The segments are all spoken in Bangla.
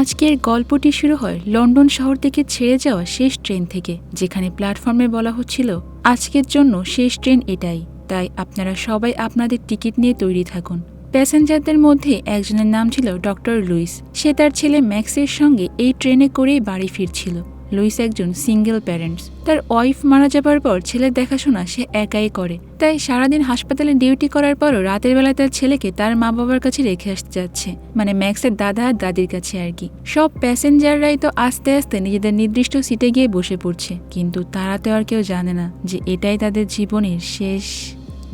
আজকের গল্পটি শুরু হয় লন্ডন শহর থেকে ছেড়ে যাওয়া শেষ ট্রেন থেকে, যেখানে প্ল্যাটফর্মে বলা হচ্ছিল, আজকের জন্য শেষ ট্রেন এটাই। তাই আপনারা সবাই আপনাদের টিকিট নিয়ে তৈরি থাকুন। প্যাসেঞ্জারদের মধ্যে একজনের নাম ছিল ডক্টর লুইস। সে তার ছেলে ম্যাক্সের সঙ্গে এই ট্রেনে করেই বাড়ি ফিরছিল। লুইস একজন সিঙ্গেল প্যারেন্টস। তার ওয়াইফ মারা যাবার পর ছেলের দেখাশোনা সে একাই করে। তাই সারাদিন হাসপাতালে ডিউটি করার পরও রাতের বেলা তার ছেলেকে তার মা বাবার কাছে রেখে আসতে যাচ্ছে। মানে ম্যাক্সের দাদা আর দাদির কাছে আর কি। সব প্যাসেঞ্জাররাই তো আস্তে আস্তে নিজেদের নির্দিষ্ট সিটে গিয়ে বসে পড়ছে। কিন্তু তারা তো আর কেউ জানে না যে এটাই তাদের জীবনের শেষ।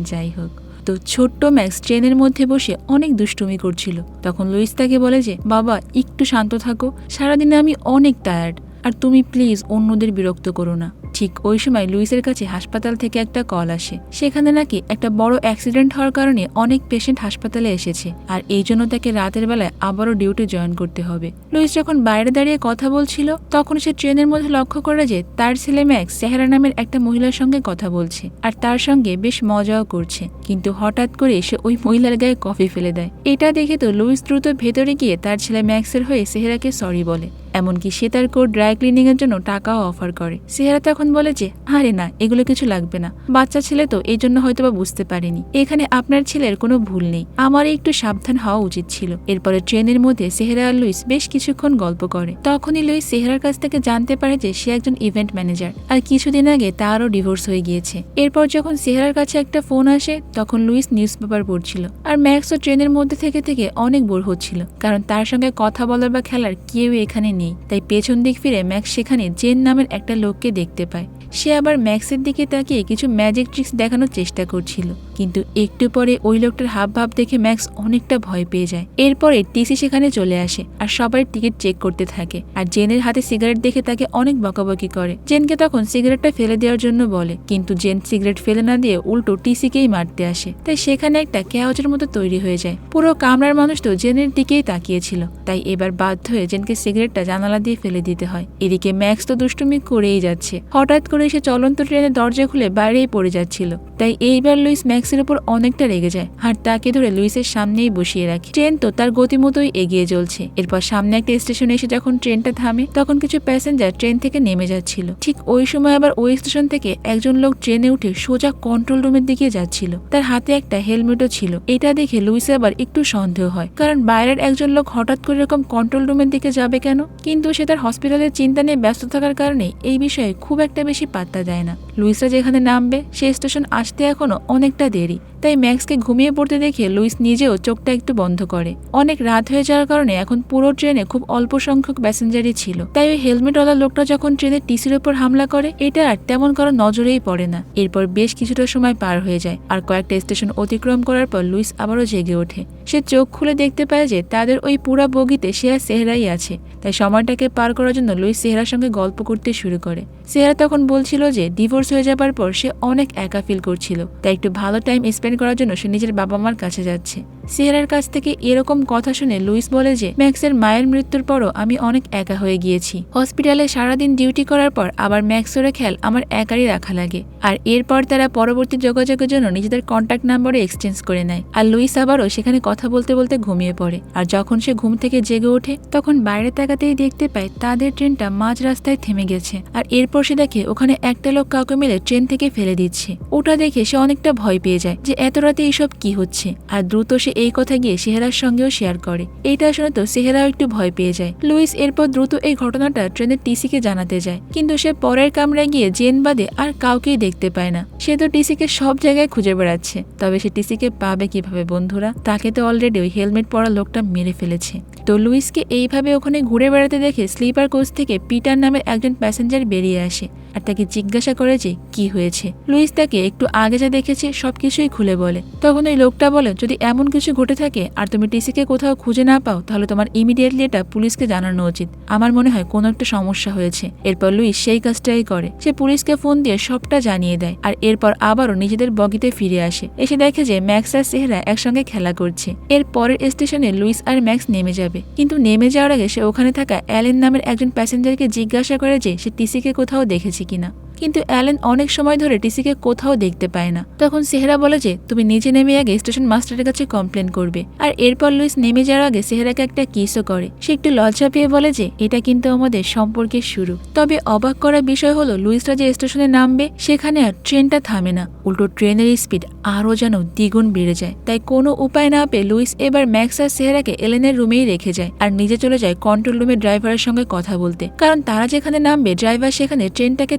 যাই হোক। তো ছোট্ট ম্যাক্স ট্রেনের মধ্যে বসে অনেক দুষ্টুমি করছিল। তখন লুইস তাকে বলে যে, বাবা, একটু শান্ত থাকো। সারাদিনে আমি অনেক টায়ার্ড আর তুমি প্লিজ অন্যদের বিরক্ত করো না। ঠিক ওই সময় লুইসের কাছে হাসপাতাল থেকে একটা কল আসে। সেখানে নাকি একটা বড় অ্যাক্সিডেন্ট হওয়ার কারণে অনেক পেশেন্ট হাসপাতালে এসেছে। আর এই জন্য তাকে রাতের বেলায় আবারও ডিউটি জয়েন করতে হবে। লুইস যখন বাইরে দাঁড়িয়ে কথা বলছিল, তখন সে ট্রেনের মধ্যে লক্ষ্য করে যে তার ছেলে ম্যাক্স সেহারা নামের একটা মহিলার সঙ্গে কথা বলছে আর তার সঙ্গে বেশ মজাও করছে। কিন্তু হঠাৎ করে সে ওই মহিলার গায়ে কফি ফেলে দেয়। এটা দেখে তো লুইস দ্রুত ভেতরে গিয়ে তার ছেলে ম্যাক্সের হয়ে সেহেরাকে সরি বলে। এমনকি সে তার কোড ড্রাই ক্লিনিং এর জন্য টাকাও অফার করে। সেহারা তখন বলে যে, আরে না, এগুলো কিছু লাগবে না। বাচ্চা ছেলে তো এই জন্য হয়তো বা বুঝতে পারেনি। এখানে আপনার ছেলের কোনো ভুল নেই। আমার একটু সাবধান হওয়া উচিত ছিল। এরপরে ট্রেনের মধ্যে সেহেরা আর লুইস বেশ কিছুক্ষণ গল্প করে। তখনই লুইস সেহেরার কাছ থেকে জানতে পারে যে সে একজন ইভেন্ট ম্যানেজার আর কিছুদিন আগে তারও ডিভোর্স হয়ে গিয়েছে। এরপর যখন সেহেরার কাছে একটা ফোন আসে, তখন লুইস নিউজ পেপার পড়ছিল। আর ম্যাক্সও ট্রেনের মধ্যে থেকে থেকে অনেক বোর হচ্ছিল। কারণ তার সঙ্গে কথা বলার বা খেলার কেউ এখানে নেই। তাই পেছন দিক ফিরে ম্যাক্স সেখানে জেন নামের একটা লোককে দেখতে পায়। সে আবার ম্যাক্সের দিকে তাকিয়ে কিছু ম্যাজিক ট্রিক্স দেখানোর চেষ্টা করছিল। কিন্তু একটু পরে ওই লোকটার হাব ভাব দেখে ম্যাক্স অনেকটা ভয় পেয়ে যায়। এরপরে টিসি সেখানে চলে আসে আর সবাই টিকিট চেক করতে থাকে আর জেনের হাতে সিগারেট দেখে তাকে অনেক বকাবকি করে। জেনকে তখন সিগারেটটা ফেলে দেওয়ার জন্য বলে, কিন্তু জেন সিগারেট ফেলে না দিয়ে উল্টো টিসিকেই মারতে আসে। তাই সেখানে একটা ক্যাওজের মতো তৈরি হয়ে যায়। পুরো কামরার মানুষ তো জেনের দিকেই তাকিয়েছিল, তাই এবার বাধ্য হয়ে জেনকে সিগারেটটা জানালা দিয়ে ফেলে দিতে হয়। এদিকে ম্যাক্স তো দুষ্টুমি করেই যাচ্ছে। হঠাৎ করে সে চলন্ত ট্রেনের দরজা খুলে বাইরেই পড়ে যাচ্ছিল। তাই এইবার লুইস ম্যাক্সের উপর অনেকটা রেগে যায় আর তাকে ধরে লুইসের সামনেই বসিয়ে রাখে। ট্রেন তো তার গতিমতোই এগিয়ে চলছে। এরপর সামনে একটা স্টেশনে এসে যখন ট্রেনটা থামে, তখন কিছু প্যাসেঞ্জার ট্রেন থেকে নেমে যাচ্ছিল। ঠিক ওই সময় আবার ওই স্টেশন থেকে একজন লোক ট্রেনে উঠে সোজা কন্ট্রোল রুমের দিকে যাচ্ছিল। তার হাতে একটা হেলমেটও ছিল। এটা দেখে লুইস আবার একটু সন্দেহ হয়, কারণ বাইরের একজন লোক হঠাৎ করে এরকম কন্ট্রোল রুমের দিকে যাবে কেন? কিন্তু সে তার হসপিটালের চিন্তা নিয়ে ব্যস্ত থাকার কারণে এই বিষয়ে খুব একটা বেশি পাত্তা দেয় না। লুইসরা যেখানে নামবে, সে স্টেশন আসতে এখনও অনেকটা দেরি, তাই ম্যাক্সকে ঘুমিয়ে পড়তে দেখে লুইস নিজেও চোখটা একটু বন্ধ করে। অনেক রাত হয়ে যাওয়ার কারণে এখন পুরো ট্রেনে খুব অল্প সংখ্যক প্যাসেঞ্জারই ছিল। তাই ওই হেলমেটওয়ালা লোকটা যখন ট্রেনের টিসির উপর হামলা করে, এটা আর তেমন কারও নজরেই পড়ে না। এরপর বেশ কিছুটা সময় পার হয়ে যায়, আর কয়েকটা স্টেশন অতিক্রম করার পর লুইস আবারও জেগে ওঠে। সে চোখ খুলে দেখতে পায় যে তাদের ওই পুরা বগিতে সে আর সেহরাই আছে। তাই সময়টাকে পার করার জন্য লুইস সেহরার সঙ্গে গল্প করতে শুরু করে। সেহরা তখন বলছিল যে ডিভোর্স হয়ে যাবার পর সে অনেক একা ফিল করছিল, তাই একটু ভালো টাইম স্পেন্ড করার জন্য সে নিজের বাবা মার কাছে যাচ্ছে। সেহরার কাছ থেকে এরকম কথা শুনে লুইস বলে যে, ম্যাক্সের মায়ের মৃত্যুর পরও আমি অনেক একা হয়ে গিয়েছি। হসপিটালে সারাদিন ডিউটি করার পর আবার ম্যাক্সের খেয়াল আমার একারই রাখা লাগে। আর এরপর তারা পরবর্তী যোগাযোগের জন্য নিজেদের কন্ট্যাক্ট নাম্বারে এক্সচেঞ্জ করে নেয়। আর লুইস আবারও সেখানে কথা বলতে বলতে ঘুমিয়ে পড়ে। আর যখন সে ঘুম থেকে জেগে ওঠে, তখন বাইরে তাকাতেই দেখতে পায় তাদের ট্রেনটা মাঝ রাস্তায় থেমে গেছে। আর এরপর সে দেখে ওখানে একটা লোক কাউকে মিলে ট্রেন থেকে ফেলে দিচ্ছে। ওটা দেখে সে অনেকটা ভয় পেয়ে যায় যে, এত রাতে এইসব কি হচ্ছে? আর দ্রুত সে এই কথা গিয়ে সেহেরার সঙ্গেও শেয়ার করে। এইটা শুনে তো সেহেরাও একটু ভয় পেয়ে যায়। লুইস এরপর দ্রুত এই ঘটনাটা ট্রেনের টিসিকে জানাতে যায়। কিন্তু সে পরের কামরায় গিয়ে জেন বাদে আর কাউকেই দেখতে পায় না। সে তো টিসিকে সব জায়গায় খুঁজে বেড়াচ্ছে। তবে সে টিসিকে পাবে কীভাবে, বন্ধুরা? তাকে তো অলরেডি ওই হেলমেট পরা লোকটা মেরে ফেলেছে। তো লুইসকে এইভাবে ওখানে ঘুরে বেড়াতে দেখে স্লিপার কোচ থেকে পিটার নামের একজন প্যাসেঞ্জার বেরিয়ে আসে আর তাকে জিজ্ঞাসা করে যে, কি হয়েছে? লুইস তাকে একটু আগে যা দেখেছে সবকিছুই খুলে বলে। তখন ওই লোকটা বলে, যদি এমন কিছু ঘটে থাকে আর তুমি টিসিকে কোথাও খুঁজে না পাও, তাহলে তোমার ইমিডিয়েটলি এটা পুলিশকে জানানো উচিত। আমার মনে হয় কোনো একটা সমস্যা হয়েছে। এরপর লুইস সেই কাজটাই করে। সে পুলিশকে ফোন দিয়ে সবটা জানিয়ে দেয় আর এরপর আবারও নিজেদের বগিতে ফিরে আসে। এসে দেখে যে ম্যাক্স আর সেহরা একসঙ্গে খেলা করছে। এর পরের স্টেশনে লুইস আর ম্যাক্স নেমে যাবে। কিন্তু নেমে যাওয়ার আগে সে ওখানে থাকা অ্যালেন নামের একজন প্যাসেঞ্জারকে জিজ্ঞাসা করে যে সে টিসিকে কোথাও দেখেছে কিনা। কিন্তু অ্যালেন অনেক সময় ধরে টিসিকে কোথাও দেখতে পায় না। তখন সেহরা বলে যে, তুমি নিজে নেমে আগে স্টেশন মাস্টারের কাছে কমপ্লেন করবে। আর এরপর লুইস নেমে যাওয়ার আগে সেহরাকে একটা কিসও করে। সে একটু লজ্জা পেয়ে বলে যে, এটা কিন্তু আমাদের সম্পর্কের শুরু। তবে অবাক করার বিষয় হলো, লুইসরা যে স্টেশনে নামবে, সেখানে আর ট্রেনটা থামে না। উল্টো ট্রেনের স্পিড আরও যেন দ্বিগুণ বেড়ে যায়। তাই কোনো উপায় না পেয়ে লুইস এবার ম্যাক্স আর সেহরাকে এলেনের রুমেই রেখে যায় আর নিজে চলে যায় কন্ট্রোল রুমের ড্রাইভারের সঙ্গে কথা বলতে। কারণ তারা যেখানে নামবে, ড্রাইভার সেখানে ট্রেনটাকে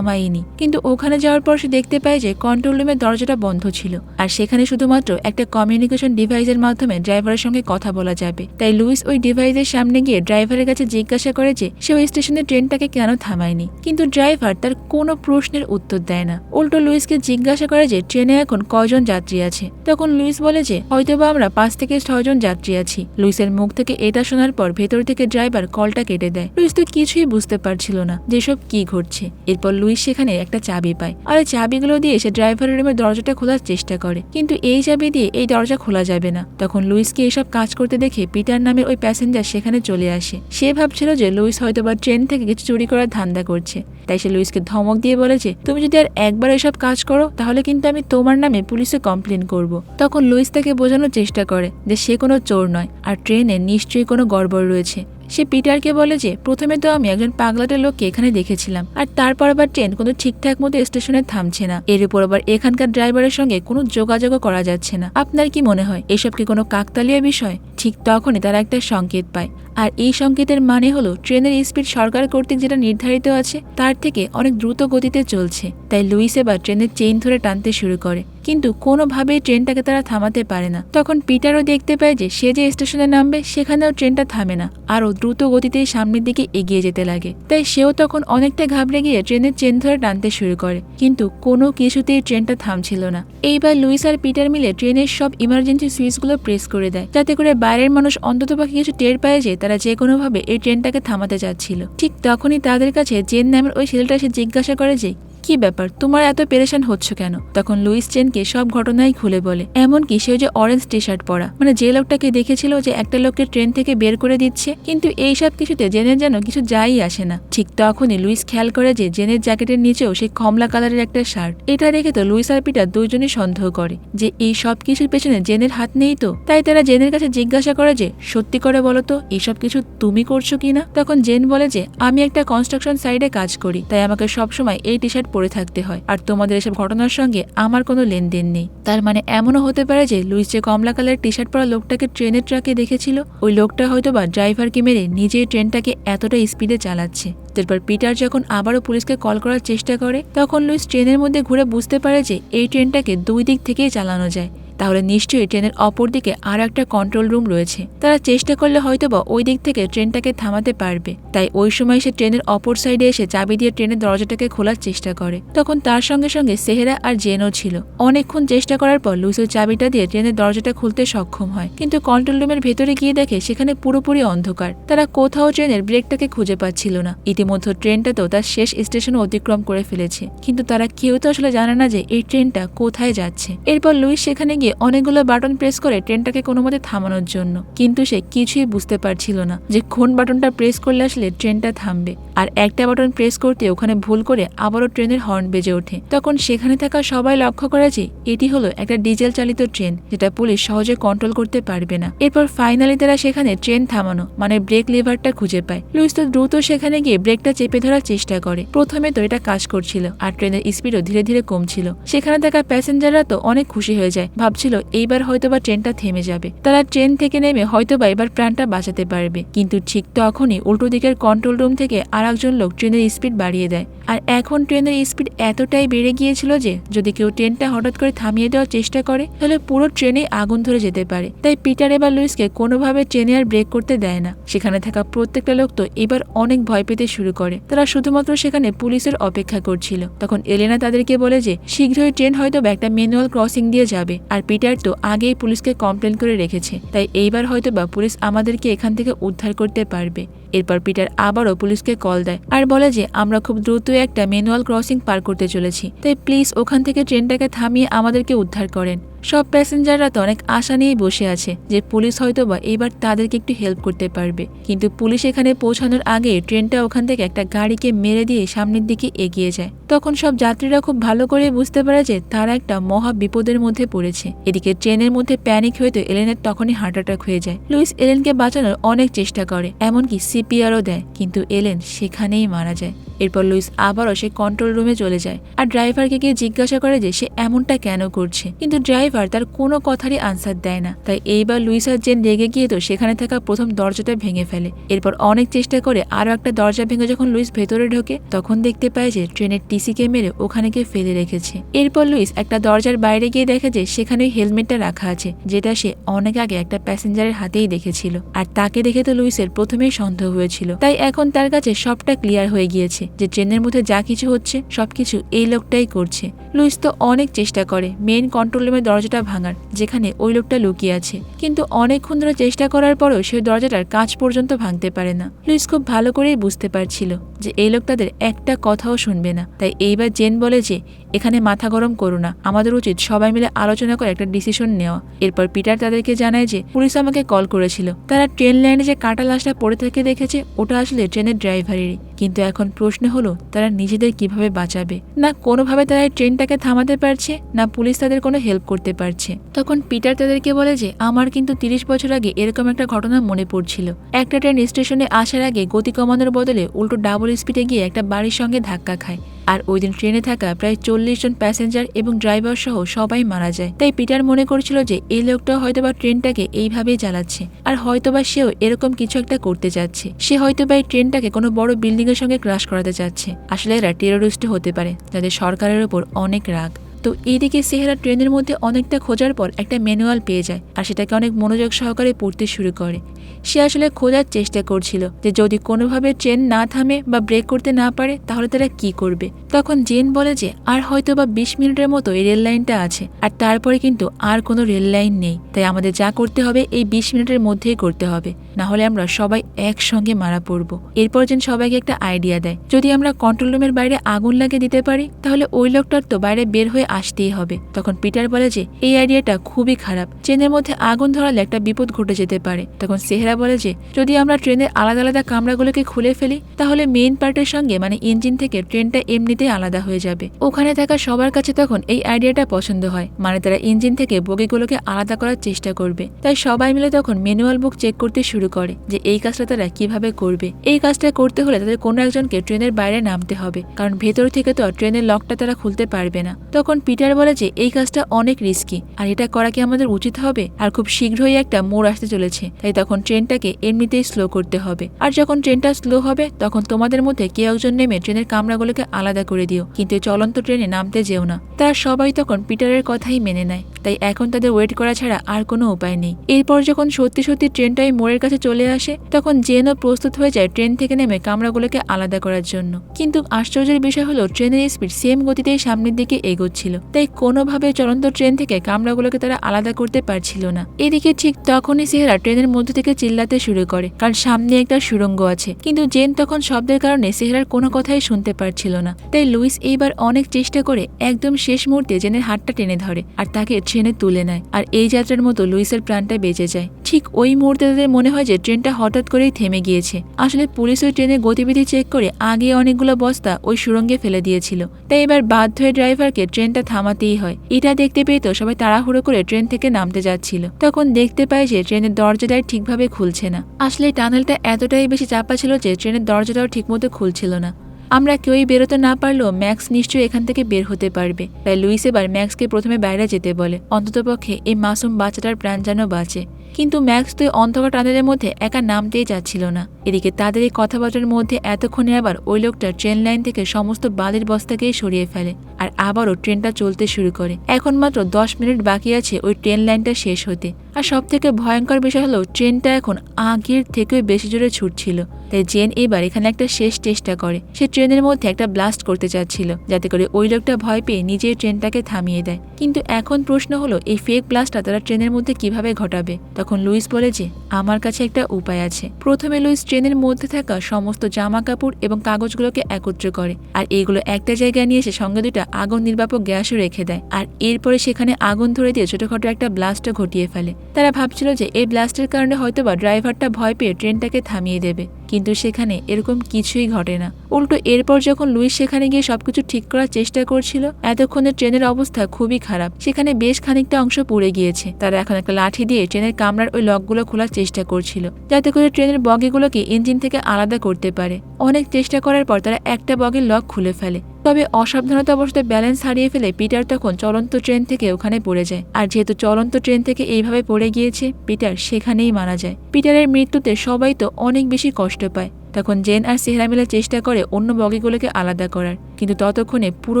থামায়নি কিন্তু ওখানে যাওয়ার পর সে দেখতে পায় যে কন্ট্রোল রুমের দরজাটা বন্ধ ছিল। আর সেখানে শুধুমাত্র একটা কমিউনিকেশন ডিভাইসের মাধ্যমে ড্রাইভারের সঙ্গে কথা বলা যাবে। তাই লুইস ওই ডিভাইসের সামনে গিয়ে ড্রাইভারের কাছে জিজ্ঞাসা করে যে সে ওই স্টেশনে ট্রেনটাকে কেন থামায়নি। কিন্তু ড্রাইভার তার কোনো প্রশ্নের উত্তর দেয় না। উল্টো লুইসকে জিজ্ঞাসা করে যে ট্রেনে এখন কয়জন যাত্রী আছে? তখন লুইস বলে যে হয়তোবা আমরা পাঁচ থেকে ছয়জন যাত্রী আছি। লুইসের মুখ থেকে এটা শোনার পর ভেতর থেকে ড্রাইভার কলটা কেটে দেয়। লুইস তো কিছুই বুঝতে পারছিল না যেসব কি ঘটছে। এরপর লুইস সেখানে একটা চাবি পায়। আর চাবিগুলো দিয়ে সে ড্রাইভারের রুমের দরজাটা খোলার চেষ্টা করে। কিন্তু এই চাবি দিয়ে এই দরজা খোলা যাবে না। তখন লুইসকে এসব কাজ করতে দেখে পিটার নামের ওই প্যাসেঞ্জার সেখানে চলে আসে। সে ভাবছিল যে লুইস হয়তোবা ট্রেন থেকে কিছু চুরি করার ধান্দা করছে। তাই সে লুইসকে ধমক দিয়ে বলেছে তুমি যদি আর একবার এসব কাজ করো, তাহলে কিন্তু আমি তোমার নামে পুলিশে কমপ্লেন করব। তখন লুইস তাকে বোঝানোর চেষ্টা করে যে সে কোনো চোর নয়। আর ট্রেনে নিশ্চয়ই কোনো গড়বড় রয়েছে। সে পিটারকে বলে যে, প্রথমে তো আমি একজন পাগলাটের লোককে এখানে দেখেছিলাম, আর তারপর আবার ট্রেন কোনো ঠিকঠাক মতো স্টেশনে থামছে না। এর উপর আবার এখানকার ড্রাইভারের সঙ্গে কোনো যোগাযোগও করা যাচ্ছে না। আপনার কি মনে হয়, এসব কি কোনো কাকতালীয় বিষয়? ঠিক তখনই তারা একটা সংকেত পায়। আর এই সংকেতের মানে হলো ট্রেনের স্পিড সরকার কর্তৃক যেটা নির্ধারিত আছে, তার থেকে অনেক দ্রুত গতিতে চলছে। তাই লুইস এবার ট্রেনের চেইন ধরে টানতে শুরু করে। কিন্তু কোনোভাবেই ট্রেনটাকে তারা থামাতে পারে না। তখন পিটারও দেখতে পায় যে সে যে স্টেশনে নামবে, সেখানেও ট্রেনটা থামে না। আরও দ্রুত গতিতেই সামনের দিকে এগিয়ে যেতে লাগে। তাই সেও তখন অনেকটা ঘাবড়ে গিয়ে ট্রেনের চেন ধরে টানতে শুরু করে। কিন্তু কোনো কিছুতেই ট্রেনটা থামছিল না। এইবার লুইস আর পিটার মিলে ট্রেনের সব ইমার্জেন্সি সুইচগুলো প্রেস করে দেয়। যাতে করে বাইরের মানুষ অন্ততপক্ষে কিছু টের পায় যে তারা যে কোনোভাবে এই ট্রেনটাকে থামাতে চাচ্ছিল। ঠিক তখনই তাদের কাছে জেন নামের ওই ছেলেটা এসে জিজ্ঞাসা করে যে কি ব্যাপার? তোমার এত পেরেশান হচ্ছ কেন? তখন লুইস চেনকে সব ঘটনাই খুলে বলে। এমনকি সে যে অরেঞ্জ টি শার্ট পরা। মানে যে লোকটাকে দেখেছিল যে একটা লোককে ট্রেন থেকে বের করে দিচ্ছে, কিন্তু এই সব কিছুতে জেনের যেন কিছু যাই আসে না। ঠিক তখনই লুইস খেয়াল করে যে জেনের জ্যাকেটের নিচেও সেই কমলা কালারের একটা শার্ট। এটা দেখে তো লুইস আর পিটার দুইজনই সন্দেহ করে যে এই সব কিছুর পেছনে জেনের হাত নেই তো? তাই তারা জেনের কাছে জিজ্ঞাসা করে যে, সত্যি করে বলো তো এইসব কিছু তুমি করছ কিনা? তখন জেন বলে যে, আমি একটা কনস্ট্রাকশন সাইডে কাজ করি, তাই আমাকে সবসময় এই টি শার্ট পরে থাকতে হয়। আর তোমাদের এসব ঘটনার সঙ্গে আমার কোনো লেনদেন নেই। তার মানে এমনও হতে পারে যে লুইস যে কমলা কালার টি শার্ট পরা লোকটাকে ট্রেনের ট্রাকে দেখেছিল, ওই লোকটা হয়তো বা ড্রাইভারকে মেরে নিজেই ট্রেনটাকে এতটা স্পিডে চালাচ্ছে। তারপর পিটার যখন আবারও পুলিশকে কল করার চেষ্টা করে, তখন লুইস ট্রেনের মধ্যে ঘুরে বুঝতে পারে যে এই ট্রেনটাকে দুই দিক থেকেই চালানো যায়। তাহলে নিশ্চয়ই ট্রেনের অপর দিকে আর একটা কন্ট্রোল রুম রয়েছে। তারা চেষ্টা করলে হয়তোবা ওই দিক থেকে ট্রেনটাকে থামাতে পারবে। তাই ওই সময় সে ট্রেনের অপর সাইডে এসে চাবি দিয়ে ট্রেনের দরজাটাকে খোলার চেষ্টা করে। তখন তার সঙ্গে সঙ্গে সেহেরা আর জেনও ছিল। অনেকক্ষণ চেষ্টা করার পর ওই চাবিটা দিয়ে ট্রেনের দরজাটা খুলতে সক্ষম হয়। কিন্তু কন্ট্রোল রুমের ভেতরে গিয়ে দেখে সেখানে পুরোপুরি অন্ধকার। তারা কোথাও ট্রেনের ব্রেকটাকে খুঁজে পাচ্ছিল না। ইতিমধ্যে ট্রেনটা তো তার শেষ স্টেশন অতিক্রম করে ফেলেছে। কিন্তু তারা কেউ তো আসলে জানে না যে এই ট্রেনটা কোথায় যাচ্ছে। এরপর লুইস সেখানে গিয়ে অনেকগুলো বাটন প্রেস করে ট্রেনটাকে কোনো মতে থামানোর জন্য। কিন্তু সে কিছুই বুঝতে পারছিল না যে কোন বাটনটা প্রেস করলে আসলে ট্রেনটা থামবে। আর একটা বাটন প্রেস করতে ওখানে ভুল করে আবারও ট্রেনের হর্ন বেজে ওঠে। তখন সেখানে থাকা সবাই লক্ষ্য করে যে এটি হলো একটা ডিজেল চালিত ট্রেন, যেটা পুলিশ সহজে কন্ট্রোল করতে পারবে না। এরপর ফাইনালি তারা সেখানে ট্রেন থামানো মানে ব্রেক লিভারটা খুঁজে পায়। লুইস তো দ্রুত সেখানে গিয়ে ব্রেকটা চেপে ধরার চেষ্টা করে। প্রথমে তো এটা কাজ করছিল, আর ট্রেনের স্পিডও ধীরে ধীরে কমছিল। সেখানে থাকা প্যাসেঞ্জাররা তো অনেক খুশি হয়ে যায় ভাবছিল, এইবার হয়তোবা ট্রেনটা থেমে যাবে। তারা ট্রেন থেকে নেমে হয়তোবা এবার প্রাণটা বাঁচাতে পারবে। কিন্তু ঠিক তখনই উল্টো দিকের কন্ট্রোল রুম থেকে আর একজন লোক ট্রেনের স্পিড বাড়িয়ে দেয়। আর এখন ট্রেনের স্পিড এতটাই বেড়ে গিয়েছিল যে, যদি কেউ ট্রেনটা হঠাৎ করে থামিয়ে দেওয়ার চেষ্টা করে, তাহলে পুরো ট্রেনে আগুন ধরে যেতে পারে। তাই পিটার এবার লুইসকে কোনোভাবে ট্রেনে আর ব্রেক করতে দেয় না। সেখানে থাকা প্রত্যেকটা লোক তো এবার অনেক ভয় পেতে শুরু করে। তারা শুধুমাত্র সেখানে পুলিশের অপেক্ষা করছিল। তখন এলেনা তাদেরকে বলে যে, শীঘ্রই ট্রেন হয়তো একটা ম্যানুয়াল ক্রসিং দিয়ে যাবে। আর পিটার তো আগেই পুলিশকে কমপ্লেন করে রেখেছে। তাই এইবার হয়তো বা পুলিশ আমাদেরকে এখান থেকে উদ্ধার করতে পারবে। এরপর পিটার আবারও পুলিশকে কল দেয়। আর বলে যে, আমরা খুব দ্রুত একটা ম্যানুয়াল ক্রসিং পার করতে চলেছি। তাই প্লিজ ওখান থেকে ট্রেনটাকে থামিয়ে আমাদেরকে উদ্ধার করেন। সব প্যাসেঞ্জাররা তো অনেক আশা নিয়েই বসে আছে যে পুলিশ হয়তো বা এইবার তাদেরকে একটু হেল্প করতে পারবে। কিন্তু পুলিশ এখানে পৌঁছানোর আগে ট্রেনটা ওখান থেকে একটা গাড়িকে মেরে দিয়ে সামনের দিকে এগিয়ে যায়। তখন সব যাত্রীরা খুব ভালো করে বুঝতে পারে যে তারা একটা মহা বিপদের মধ্যে পড়েছে। এদিকে ট্রেনের মধ্যে প্যানিক হয়ে তো এলেনের তখনই হার্ট অ্যাটাক হয়ে যায়। লুইস এলেনকে বাঁচানোর অনেক চেষ্টা করে, এমনকি সিপিআরও দেয়, কিন্তু এলেন সেখানেই মারা যায়। এরপর লুইস আবারও সে কন্ট্রোল রুমে চলে যায়, আর ড্রাইভারকে গিয়ে জিজ্ঞাসা করে যে সে এমনটা কেন করছে। কিন্তু ড্রাইভার তার কোনো কথারই আনসার দেয় না। তাই এইবার লুইস আর জেন রেগে গিয়ে তো সেখানে থাকা প্রথম দরজাটা ভেঙে ফেলে। এরপর অনেক চেষ্টা করে আরও একটা দরজা ভেঙে যখন লুইস ভেতরে ঢোকে, তখন দেখতে পায় যে ট্রেনের টিসিকে মেরে ওখানে গিয়ে ফেলে রেখেছে। এরপর লুইস একটা দরজার বাইরে গিয়ে দেখে যে সেখানে হেলমেটটা রাখা আছে, যেটা সে অনেক আগে একটা প্যাসেঞ্জারের হাতেই দেখেছিল। আর তাকে দেখে তো লুইসের প্রথমেই সন্দেহ হয়েছিল। তাই এখন তার কাছে সবটা ক্লিয়ার হয়ে গিয়েছে যে ট্রেনের মধ্যে যা কিছু হচ্ছে, সবকিছু এই লোকটাই করছে। লুইস তো অনেক চেষ্টা করে মেইন কন্ট্রোল রুমের দরজাটা ভাঙার, যেখানে ওই লোকটা লুকিয়ে আছে। কিন্তু অনেকক্ষণ ধরে চেষ্টা করার পরেও সেই দরজাটার কাঁচ পর্যন্ত ভাঙতে পারে না। লুইস খুব ভালো করেই বুঝতে পারছিল যে এই লোক তাদের একটা কথাও শুনবে না। তাই এইবার জেন বলে যে, এখানে মাথা গরম করো না। আমাদের উচিত সবাই মিলে আলোচনা করে একটা ডিসিশন নেওয়া। এরপর পিটার তাদেরকে জানায় যে, পুলিশ আমাকে কল করেছিল। তারা ট্রেন লাইনে যে কাটা লাশটা পড়ে থাকে দেখেছে, ওটা আসলে ট্রেনের ড্রাইভারেরই। কিন্তু এখন প্রশ্ন হলো, তারা নিজেদের কীভাবে বাঁচাবে? না কোনোভাবে তারা ট্রেনটাকে থামাতে পারছে? না পুলিশ তাদের কোনো হেল্প করতে পারছে। তখন পিটার তাদেরকে বলে যে, আমার কিন্তু তিরিশ বছর আগে এরকম একটা ঘটনা মনে পড়ছিল। একটা ট্রেন স্টেশনে আসার আগে গতি কমানোর বদলে উল্টো ডাবল স্পিডে গিয়ে একটা বাড়ির সঙ্গে ধাক্কা খায়। আর ওই দিন ট্রেনে থাকা প্রায় চল্লিশ জন প্যাসেঞ্জার এবং ড্রাইভার সহ সবাই মারা যায়। তাই পিটার মনে করছিল যে, এই লোকটা হয়তোবা ট্রেনটাকে এইভাবেই চালাচ্ছে। আর হয়তোবা সেও এরকম কিছু একটা করতে যাচ্ছে। সে হয়তোবা এই ট্রেনটাকে কোনো বড় বিল্ডিং এর সঙ্গে ক্রাশ করাতে চাচ্ছে। আসলে এরা টেরোরিস্ট হতে পারে, যাদের সরকারের উপর অনেক রাগ। তো এইদিকে সেহেরা ট্রেনের মধ্যে অনেকটা খোঁজার পর একটা ম্যানুয়াল পেয়ে যায় আর সেটাকে অনেক মনোযোগ সহকারে পড়তে শুরু করে। সে আসলে খোঁজার চেষ্টা করছিল যে যদি কোনোভাবে ট্রেন না থামে বা ব্রেক করতে না পারে, তাহলে তারা কি করবে? তখন জেন বলে যে, আর হয়তো বা বিশ মিনিটের মতো এই রেল লাইনটা আছে আর তারপরে কিন্তু আর কোনো রেল লাইন নেই। তাই আমাদের যা করতে হবে, এই বিশ মিনিটের মধ্যেই করতে হবে। না হলে আমরা সবাই একসঙ্গে মারা পড়ব। এরপর যেন সবাইকে একটা আইডিয়া দেয়। যদি আমরা কন্ট্রোল রুমের বাইরে আগুন লাগিয়ে দিতে পারি, তাহলে ওই লোকটার তো বাইরে বের হয়ে আসতেই হবে। তখন পিটার বলে যে, এই আইডিয়াটা খুবই খারাপ। ট্রেনের মধ্যে আগুন ধরালে একটা বিপদ ঘটে যেতে পারে। তখন সেহরা বলে যে, যদি আমরা ট্রেনের আলাদা আলাদা কামরাগুলোকে খুলে ফেলি, তাহলে মেইন পার্টের সঙ্গে মানে ইঞ্জিন থেকে ট্রেনটা এমনিতেই আলাদা হয়ে যাবে। ওখানে থাকা সবার কাছে তখন এই আইডিয়াটা পছন্দ হয়। মানে তারা ইঞ্জিন থেকে বগিগুলোকে আলাদা করার চেষ্টা করবে। তাই সবাই মিলে তখন ম্যানুয়াল বুক চেক করতে শুরু করে যে এই কাজটা তারা কীভাবে করবে। এই কাজটা করতে হলে তাদের কোনো একজনকে ট্রেনের বাইরে নামতে হবে, কারণ ভেতর থেকে তো ট্রেনের লকটা তারা খুলতে পারবে না। তখন পিটার বলে যে, এই কাজটা অনেক রিস্কি আর এটা করা কি আমাদের উচিত হবে? আর খুব শীঘ্রই একটা মোড় আসতে চলেছে, তাই তখন ট্রেনটাকে এমনিতেই স্লো করতে হবে। আর যখন ট্রেনটা স্লো হবে, তখন তোমাদের মধ্যে কেউ একজন নেমে ট্রেনের কামরাগুলোকে আলাদা করে দিও, কিন্তু চলন্ত ট্রেনে নামতে যেও না। তারা সবাই তখন পিটারের কথাই মেনে নেয়, তাই এখন তাদের ওয়েট করা ছাড়া আর কোনো উপায় নেই। এরপর যখন সত্যি সত্যি ট্রেনটাই মোড়ের কাছে চলে আসে, তখন জেনও প্রস্তুত হয়ে যায় ট্রেন থেকে নেমে কামরাগুলোকে আলাদা করার জন্য। কিন্তু আশ্চর্যের বিষয় হলো, ট্রেনের স্পিড সেম গতিতেই সামনের দিকে এগোচ্ছিল। তাই কোনোভাবে চলন্ত ট্রেন থেকে কামরাগুলোকে তারা আলাদা করতে পারছিল না। এদিকে ঠিক তখনই সেহেরা ট্রেনের মধ্যে থেকে চিল্লাতে শুরু করে, কারণ সামনে একটা সুড়ঙ্গ আছে। কিন্তু জেন তখন শব্দের কারণে সেহেরার কোনো কথাই শুনতে পারছিল না। তাই লুইস এইবার অনেক চেষ্টা করে একদম শেষ মুহূর্তে জেনের হাতটা টেনে ধরে আর তাকে ট্রেনে তুলে নেয়। আর এই যাত্রার মতো লুইসের প্রাণটা বেঁচে যায়। ঠিক ওই মুহূর্তে তাদের মনে হয় যে ট্রেনটা হঠাৎ করেই থেমে গিয়েছে। আসলে পুলিশ ওই ট্রেনের গতিবিধি চেক করে আগে অনেকগুলো বস্তা ওই সুরঙ্গে ফেলে দিয়েছিল। তাই এবার বাধ্য হয়ে ড্রাইভারকে ট্রেনটা থামাতেই হয়। এটা দেখতে পেয়ে তো সবাই তাড়াহুড়ো করে ট্রেন থেকে নামতে যাচ্ছিল। তখন দেখতে পায় যে ট্রেনের দরজাটাই ঠিকভাবে খুলছে না। আসলে টানেলটা এতটাই বেশি চাপা ছিল যে ট্রেনের দরজাটাও ঠিকমতো খুলছিল না। আমরা কেউই বেরোতে না পারলেও ম্যাক্স নিশ্চয়ই এখান থেকে বের হতে পারবে। তাই লুইস এবার ম্যাক্সকে প্রথমে বাইরে যেতে বলে। অন্ততপক্ষে এই মাসুম বাচ্চাটার প্রাণ যেন বাঁচে। কিন্তু ম্যাক্স তো অন্ধকার টানেলের মধ্যে একা নামতেই যাচ্ছিল না। এদিকে তাদের এই কথাবার্তার মধ্যে এতক্ষণে আবার ওই লোকটা ট্রেন লাইন থেকে সমস্ত বালির বস্তাকেই সরিয়ে ফেলে আর আবারও ট্রেনটা চলতে শুরু করে। এখন মাত্র দশ মিনিট বাকি আছে ওই ট্রেন লাইনটা শেষ হতে। আর সব থেকে ভয়ঙ্কর বিষয় হলো, ট্রেনটা এখন আগের থেকেও বেশি জোরে ছুটছিল। তাই জেন এবার এখানে একটা শেষ চেষ্টা করে। সে ট্রেনের মধ্যে একটা ব্লাস্ট করতে চাচ্ছিল, যাতে করে ওই লোকটা ভয় পেয়ে নিজেই ট্রেনটাকে থামিয়ে দেয়। কিন্তু এখন প্রশ্ন হলো, এই ফেক ব্লাস্টটা তারা ট্রেনের মধ্যে কীভাবে ঘটাবে? তখন লুইস বলে যে, আমার কাছে একটা উপায় আছে। প্রথমে লুইস ট্রেনের মধ্যে থাকা সমস্ত জামা কাপড় এবং কাগজগুলোকে একত্র করে আর এইগুলো একটা জায়গায় নিয়ে এসে সঙ্গে দুটা আগুন নির্বাপক গ্যাসও রেখে দেয়। আর এরপরে সেখানে আগুন ধরে দিয়ে ছোটখাটো একটা ব্লাস্টও ঘটিয়ে ফেলে। তারা ভাবছিল যে, এই ব্লাস্টের কারণে হয়তোবা ড্রাইভারটা ভয় পেয়ে ট্রেনটাকে থামিয়ে দেবে। কিন্তু সেখানে এরকম কিছুই ঘটে না। উল্টো এরপর যখন লুইস সেখানে গিয়ে সবকিছু ঠিক করার চেষ্টা করছিল, এতক্ষণে ট্রেনের অবস্থা খুবই খারাপ। সেখানে বেশ খানিকটা অংশ পুড়ে গিয়েছে। তারা এখন একটা লাঠি দিয়ে ট্রেনের কামরার ওই লকগুলো খোলার চেষ্টা করছিল, যাতে করে ট্রেনের বগিগুলোকে ইঞ্জিন থেকে আলাদা করতে পারে। অনেক চেষ্টা করার পর তারা একটা বগির লক খুলে ফেলে। তবে অসাবধানতা অবস্থা ব্যালেন্স হারিয়ে ফেলে পিটার তখন চলন্ত ট্রেন থেকে ওখানে পড়ে যায়। আর যেহেতু চলন্ত ট্রেন থেকে এইভাবে পড়ে গিয়েছে, পিটার সেখানেই মারা যায়। পিটারের মৃত্যুতে সবাই তো অনেক বেশি কষ্ট পায়। তখন জেন আর সেহরা মিলে চেষ্টা করে অন্য বগিগুলোকে আলাদা করার। কিন্তু ততক্ষণে পুরো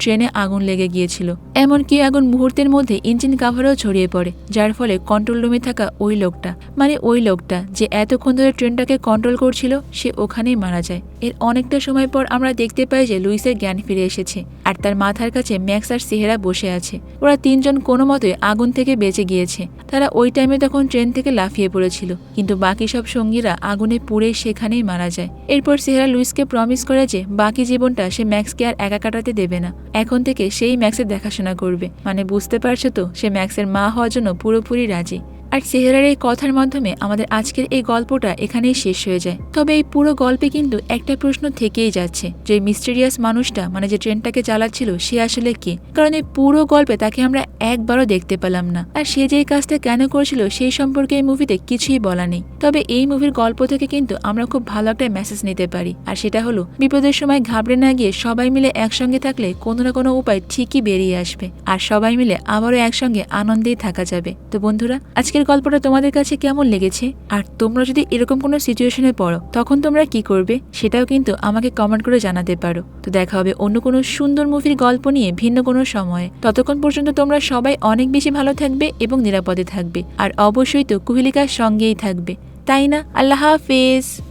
ট্রেনে আগুন লেগে গিয়েছিল। এমনকি আগুন মুহূর্তের মধ্যে ইঞ্জিন কাভারও ছড়িয়ে পড়ে, যার ফলে কন্ট্রোল রুমে থাকা ওই লোকটা মানে ওই লোকটা যে এতক্ষণ ধরে ট্রেনটাকে কন্ট্রোল করছিল, সে ওখানেই মারা যায়। এর অনেকটা সময় পর আমরা দেখতে পাই যে লুইসের জ্ঞান ফিরে এসেছে আর তার মাথার কাছে ম্যাক্স আর সেহেরা বসে আছে। ওরা তিনজন কোনো মতে আগুন থেকে বেঁচে গিয়েছে। তারা ওই টাইমে তখন ট্রেন থেকে লাফিয়ে পড়েছিল, কিন্তু বাকি সব সঙ্গীরা আগুনে পুড়ে সেখানেই মারা যায়। এরপর সেহেরা লুইসকে প্রমিস করে যে বাকি জীবনটা সে ম্যাক্সকে আর একা কাটাতে দেবে না। এখন থেকে সেই ম্যাক্সের দেখাশোনা করবে। মানে বুঝতে পারছ তো, সে ম্যাক্সের মা হওয়ার জন্য পুরোপুরি রাজি। আর সেহেরার এই কথার মাধ্যমে আমাদের আজকের এই গল্পটা এখানেই শেষ হয়ে যায়। তবে এই পুরো গল্পে কিন্তু একটা প্রশ্ন থেকেই যাচ্ছে, যে মিস্টেরিয়াস মানুষটা মানে যে ট্রেনটাকে চালাচ্ছিল, সে আসলে কে? কারণ এই পুরো গল্পে তাকে আমরা একবারও দেখতে পেলাম না। আর সে যে কাজটা কেন করেছিল, সেই সম্পর্কে এই মুভিতে কিছুই বলা নেই। তবে এই মুভির গল্প থেকে কিন্তু আমরা খুব ভালো একটা মেসেজ নিতে পারি। আর সেটা হলো, বিপদের সময় ঘাবড়ে না গিয়ে সবাই মিলে একসঙ্গে থাকলে কোনো না কোনো উপায় ঠিকই বেরিয়ে আসবে। আর সবাই মিলে আবারও একসঙ্গে আনন্দেই থাকা যাবে। তো বন্ধুরা, আজকের গল্পটা তোমাদের কাছে কেমন লেগেছে? আর তোমরা যদি এরকম কোনো সিচুয়েশনে পড়ো, তখন তোমরা কি করবে? সেটাও কিন্তু আমাকে কমেন্ট করে জানাতে পারো। তো দেখা হবে অন্য কোনো সুন্দর মুভির গল্প নিয়ে ভিন্ন কোনো সময়ে। ততক্ষণ পর্যন্ত তোমরা সবাই অনেক বেশি ভালো থাকবে এবং নিরাপদে থাকবে। আর অবশ্যই তো কুহেলিকার সঙ্গেই থাকবে। তাই না? আল্লাহ হাফেজ!